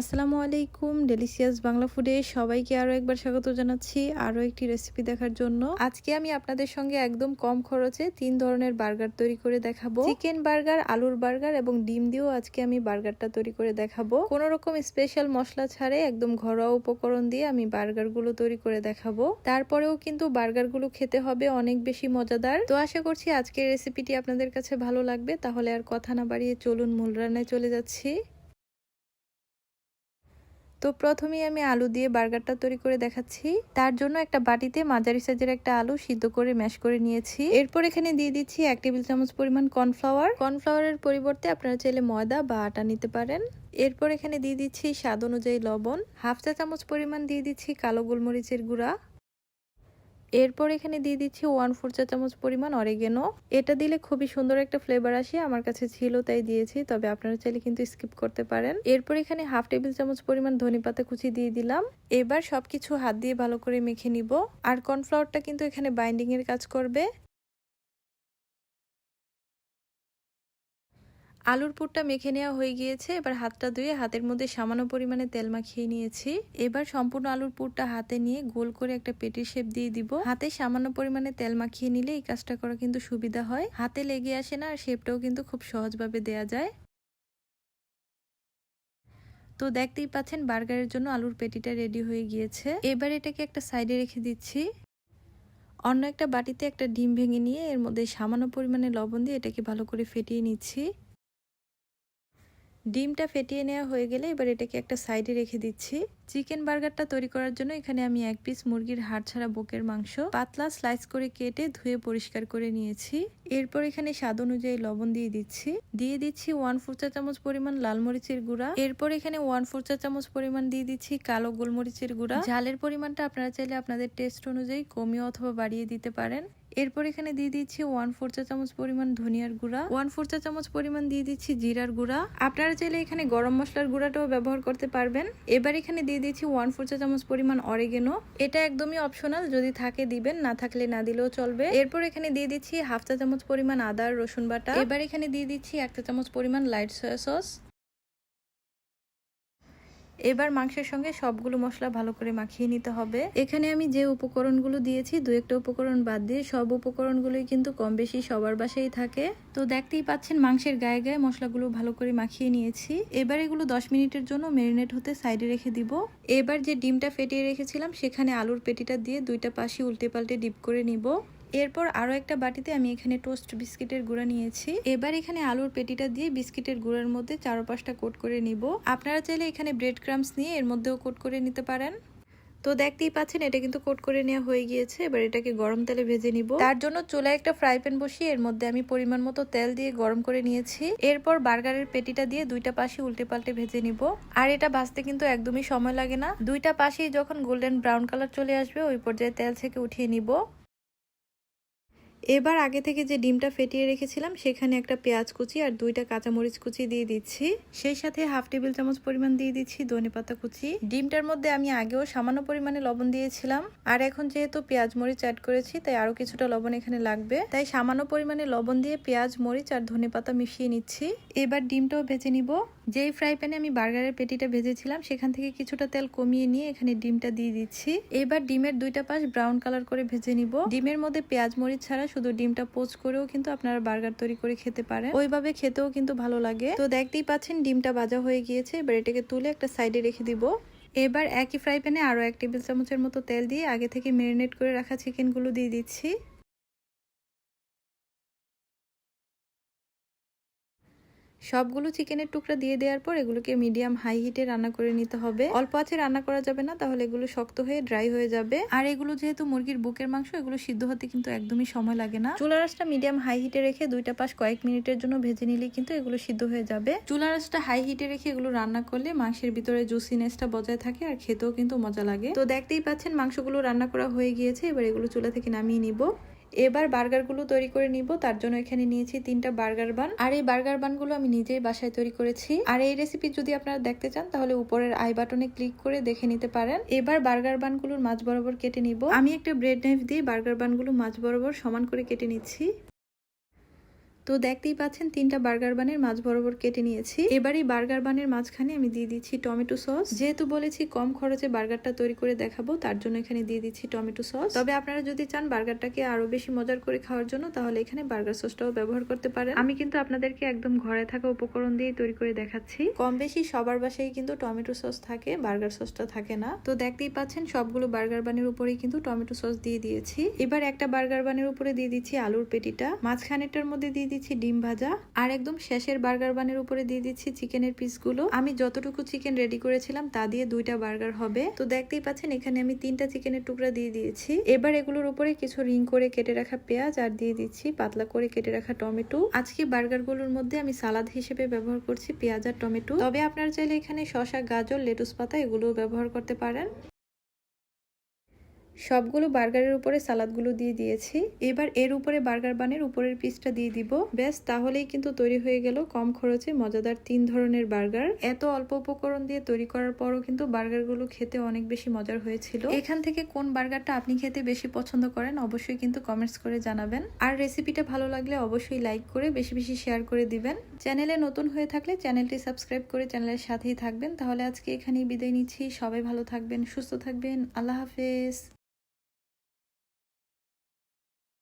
আসসালামু আলাইকুম ডেলিশিয়াস বাংলা ফুডে সবাইকে আরও একবার স্বাগত জানাচ্ছি আরও একটি রেসিপি দেখার জন্য। আজকে আমি আপনাদের সঙ্গে একদম কম খরচে তিন ধরনের বার্গার তৈরি করে দেখাবো। চিকেন বার্গার আলুর বার্গার এবং ডিম দিয়েও আজকে আমি বার্গারটা তৈরি করে দেখাবো। কোনো রকম স্পেশাল মশলা ছাড়ে একদম ঘরোয়া উপকরণ দিয়ে আমি বার্গারগুলো তৈরি করে দেখাবো। তারপরেও কিন্তু বার্গারগুলো খেতে হবে অনেক বেশি মজাদার। তো আশা করছি আজকের রেসিপিটি আপনাদের কাছে ভালো লাগবে, তাহলে আর কথা না বাড়িয়ে চলুন মূল রান্নায় চলে যাচ্ছি। তো প্রথমেই আমি আলু দিয়ে বার্গারটা তৈরি করে দেখাচ্ছি। তার জন্য একটা বাটিতে মাঝারি সাইজের একটা আলু সিদ্ধ করে ম্যাশ করে নিয়েছি। এরপর এখানে দিয়ে দিচ্ছি এক টেবিল চামচ পরিমাণ কর্নফ্লাওয়ার। কর্নফ্লাওয়ারের পরিবর্তে আপনারা চাইলে ময়দা বা আটা নিতে পারেন। এরপর এখানে দিয়ে দিচ্ছি স্বাদ অনুযায়ী লবণ। হাফ চা চামচ পরিমাণ দিয়ে দিচ্ছি কালো গোলমরিচের গুঁড়া। এরপর এখানে দিয়ে দিচ্ছি ওয়ান ফোর চা চামচ পরিমাণ অরেগেনো এটা দিলে খুবই সুন্দর একটা ফ্লেভার আসে, আমার কাছে ছিল, তাই দিয়েছি, তবে আপনারা চাইলে কিন্তু স্কিপ করতে পারেন। এরপর এখানে হাফ টেবিল চামচ পরিমাণ ধনে পাতা কুচি দিয়ে দিলাম। এবার সবকিছু হাত দিয়ে ভালো করে মেখে নিব। আর কর্নফ্লাওয়ারটা কিন্তু এখানে বাইন্ডিং এর কাজ করবে। আলুর পুরটা মেখে নেওয়া হয়ে গিয়েছে। এবার হাতটা ধুয়ে হাতের মধ্যে সামান্য পরিমাণে তেল মাখিয়ে নিয়েছি। এবার সম্পূর্ণ আলুর পুরটা হাতে নিয়ে গোল করে একটা পেটির শেপ দিয়ে দিব। হাতে সামান্য পরিমাণে তেল মাখিয়ে নিলে এই কাজটা করা কিন্তু সুবিধা হয়। হাতে লেগে আসে না, আর শেপটাও কিন্তু খুব সহজভাবে দেয়া যায়। তো দেখতেই পাচ্ছেন, বার্গারের জন্য আলুর পেটিটা রেডি হয়ে গিয়েছে। এবার এটাকে একটা সাইডে রেখে দিচ্ছি। অন্য একটা বাটিতে একটা ডিম ভেঙে নিয়ে এর মধ্যে সামান্য পরিমাণে লবণ দিয়ে এটাকে ভালো করে ফেটিয়ে নিচ্ছি। ডিমটা ফেটিয়ে নেওয়া হয়ে গেলে এবার এটাকে একটা সাইডে রেখে দিচ্ছি। চিকেন বার্গারটা তৈরি করার জন্য এখানে আমি এক পিস মুরগির হাড় ছাড়া বুকের মাংস পাতলা স্লাইস করে কেটে ধুয়ে পরিষ্কার করে নিয়েছি। এরপর এখানে স্বাদ অনুযায়ী লবণ দিয়ে দিচ্ছি। দিয়ে দিচ্ছি ওয়ান ফোর চা চামচ পরিমাণ লাল মরিচের গুঁড়া। এরপর এখানে ওয়ান ফোর চা চামচ পরিমাণ দিয়ে দিচ্ছি কালো গোলমরিচের গুঁড়া। ঝালের পরিমাণটা আপনারা চাইলে আপনাদের টেস্ট অনুযায়ী কমিয়ে অথবা বাড়িয়ে দিতে পারেন। এরপর এখানে দিয়ে দিচ্ছি ওয়ান ফোর চা চামচ পরিমাণ ধনিয়ার গুঁড়া ওয়ান ফোর চা চামচ পরিমাণ দিয়ে দিচ্ছি জিরার গুঁড়া। আপনারা চাইলে এখানে গরম মশলার গুঁড়াটাও ব্যবহার করতে পারবেন। এবার এখানে দিয়ে দিচ্ছি ওয়ান ফোর চা চামচ পরিমাণ অরেগেনো এটা একদমই অপশনাল যদি থাকে দিবেন, না থাকলে না দিলেও চলবে। এরপর এখানে দিয়ে দিচ্ছি হাফ চা চামচ পরিমাণ আদা রসুন বাটা। এবার এখানে দিয়ে দিচ্ছি এক চা চামচ পরিমাণ লাইট সয়া সস এবার মাংসের সঙ্গে সবগুলো মশলা ভালো করে মাখিয়ে নিতে হবে। এখানে আমি যে উপকরণগুলো দিয়েছি, দু একটা উপকরণ বাদ দিয়ে সব উপকরণগুলোই কিন্তু কম বেশি সবার বাসায় থাকে। তো দেখতেই পাচ্ছেন মাংসের গায়ে গায়ে মশলাগুলো ভালো করে মাখিয়ে নিয়েছি। এবার এগুলো দশ মিনিটের জন্য মেরিনেট হতে সাইডে রেখে দিব। এবার যে ডিমটা ফেটিয়ে রেখেছিলাম, সেখানে আলুর পেটিটা দিয়ে দুইটা পাশে উল্টে পাল্টে ডিপ করে নিব। এরপর আরও একটা বাটিতে আমি এখানে টোস্ট বিস্কিটের গুঁড়া নিয়েছি। এবার এখানে আলুর পেটিটা দিয়ে বিস্কিটের গুঁড়ার মধ্যে চারো পাঁচটা কোট করে নিব। আপনারা চাইলে এখানে ব্রেড ক্রামস নিয়ে এর মধ্যেও কোট করে নিতে পারেন। তো দেখতেই পাচ্ছেন, এটা কিন্তু কোট করে নেওয়া হয়ে গিয়েছে। এবার এটাকে গরম তেলে ভেজে নিব। তার জন্য চুলায় একটা ফ্রাই প্যান বসিয়ে এর মধ্যে আমি পরিমাণ মতো তেল দিয়ে গরম করে নিয়েছি। এরপর বার্গারের পেটিটা দিয়ে দুইটা পাশে উল্টে পাল্টে ভেজে নিব। আর এটা ভাজতে কিন্তু একদমই সময় লাগে না। দুইটা পাশেই যখন গোল্ডেন ব্রাউন কালার চলে আসবে, ওই পর্যায়ে তেল থেকে উঠিয়ে নিব। এবার আগে থেকে যে ডিমটা ফেটিয়ে রেখেছিলাম, সেখানে একটা পেঁয়াজ কুচি আর দুইটা কাঁচামরিচ কুচি দিয়ে দিচ্ছি। সেই সাথে হাফ টেবিল চামচ পরিমাণ দিয়ে দিচ্ছি ধনে পাতা কুচি। ডিমটার মধ্যে আমি আগেও সামান্য পরিমাণে লবণ দিয়েছিলাম। আর এখন যেহেতু পেঁয়াজ মরিচ অ্যাড করেছি, তাই আরও কিছুটা লবণ এখানে লাগবে। তাই সামান্য পরিমাণে লবণ দিয়ে পেঁয়াজ, মরিচ আর ধনে পাতা মিশিয়ে নিচ্ছি। এবার ডিমটাও ভেজে নিব। যেই ফ্রাই প্যানে আমি বার্গারের পেটিটা ভেজেছিলাম, সেখান থেকে কিছুটা তেল কমিয়ে নিয়ে এখানে ডিমটা দিয়ে দিচ্ছি। এবার ডিমের দুইটা পাশ ব্রাউন কালার করে ভেজে নিব। ডিমের মধ্যে পেঁয়াজ মরিচ ছাড়া শুধু ডিমটা পোচ করেও কিন্তু আপনারা বার্গার তৈরি করে খেতে পারেন। ওইভাবে খেতেও কিন্তু ভালো লাগে। তো দেখতেই পাচ্ছেন, ডিমটা ভাজা হয়ে গিয়েছে। এবার এটাকে তুলে একটা সাইডে রেখে দিব। এবার একই ফ্রাই প্যানে আরও এক টেবিল চামচের মতো তেল দিয়ে আগে থেকে ম্যারিনেট করে রাখা চিকেনগুলো দিয়ে দিচ্ছি। সবগুলো চিকেনের টুকরা দিয়ে দেওয়ার পর এগুলোকে মিডিয়াম হাই হিটে রান্না করে নিতে হবে। অল্প আছে রান্না করা যাবে না, তাহলে এগুলো শক্ত হয়ে ড্রাই হয়ে যাবে। আর এগুলো যেহেতু মুরগির বুকের মাংস, এগুলো সিদ্ধ হতে কিন্তু একদমই সময় লাগে না। চুলা রাসটা মিডিয়াম হাই হিটে রেখে দুইটা পাশ কয়েক মিনিটের জন্য ভেজে নিলে কিন্তু এগুলো সিদ্ধ হয়ে যাবে। চুলা রাসটা হাই হিটে রেখে এগুলো রান্না করলে মাংসের ভিতরে জুসিনেসটা বজায় থাকে আর খেতেও কিন্তু মজা লাগে। তো দেখতেই পাচ্ছেন মাংসগুলো রান্না করা হয়ে গিয়েছে, এবার এগুলো চুলা থেকে নামিয়ে নিব। এবার বার্গারগুলো তৈরি করে নিব, তার জন্য এখানে নিয়েছি তিনটা বার্গার বান। আর এই বার্গার বানগুলো আমি নিজেই বাসায় তৈরি করেছি। আর এই রেসিপি যদি আপনারা দেখতে চান, তাহলে উপরের আই বাটনে ক্লিক করে দেখে নিতে পারেন। এবার বার্গার বানগুলোর মাছ বরাবর কেটে নিব। আমি একটা ব্রেড নাইফ দিয়ে বার্গার বানগুলো মাছ বরাবর সমান করে কেটে নিচ্ছি। তো দেখতেই পাচ্ছেন, তিনটা বার্গার বানের মাছ বরাবর কেটে নিয়েছি। এবার এই বার্গার বানের মাঝখানে আমি দিয়ে দিচ্ছি টমেটো সস। যেহেতু বলেছি কম খরচে বার্গারটা তৈরি করে দেখাবো, তার জন্য এখানে দিয়ে দিচ্ছি টমেটো সস। তবে আপনারা যদি চান বার্গারটাকে আরও বেশি মজার করে খাওয়ার জন্য, তাহলে এখানে বার্গার সসটাও ব্যবহার করতে পারেন। আমি কিন্তু আপনাদেরকে একদম ঘরে থাকা উপকরণ দিয়ে তৈরি করে দেখাচ্ছি। কম বেশি সবার বাসায় কিন্তু টমেটো সস থাকে, বার্গার সসটা থাকে না। তো দেখতেই পাচ্ছেন, সবগুলো বার্গার বানের উপরেই কিন্তু টমেটো সস দিয়ে দিয়েছি। এবার একটা বার্গার বানের উপরে দিয়ে দিচ্ছি আলুর পেটিটা। মাঝখানেরটার মধ্যে দিয়ে দিচ্ছি ডিম ভাজা আর একদম শেষের বার্গার বানের উপরে দিয়ে দিচ্ছি চিকেনের পিসগুলো। আমি যতটুকু চিকেন রেডি করেছিলাম, তা দিয়ে দুইটা বার্গার হবে। তো দেখতেই পাচ্ছেন, এখানে আমি তিনটা চিকেনের টুকরা দিয়ে দিয়েছি। এবার এগুলোর উপরে কিছু রিং করে কেটে রাখা পেঁয়াজ আর দিয়ে দিচ্ছি পাতলা করে কেটে রাখা টমেটো। আজকে বার্গারগুলোর মধ্যে আমি সালাদ হিসেবে ব্যবহার করছি পেঁয়াজ আর টমেটো। তবে আপনারা চাইলে এখানে শসা, গাজর, লেটুস পাতা এগুলোও ব্যবহার করতে পারেন। সবগুলো বার্গারের উপরে সালাদগুলো দিয়ে দিয়েছি। এবার এর উপরে বার্গার বানের উপরের পিসটা দিয়ে দিব। ব্যাস, তাহলেই কিন্তু তৈরি হয়ে গেল কম খরচে মজাদার তিন ধরনের বার্গার। এত অল্প উপকরণ দিয়ে তৈরি করার পরও কিন্তু বার্গারগুলো খেতে অনেক বেশি মজার হয়েছিল। এখান থেকে কোন বার্গারটা আপনি খেতে বেশি পছন্দ করেন অবশ্যই কিন্তু কমেন্টস করে জানাবেন। আর রেসিপিটা ভালো লাগলে অবশ্যই লাইক করে বেশি বেশি শেয়ার করে দিবেন। চ্যানেলে নতুন হয়ে থাকলে চ্যানেলটি সাবস্ক্রাইব করে চ্যানেলের সাথেই থাকবেন। তাহলে আজকে এখানেই বিদায় নিচ্ছি। সবাই ভালো থাকবেন, সুস্থ থাকবেন। আল্লাহ হাফেজ।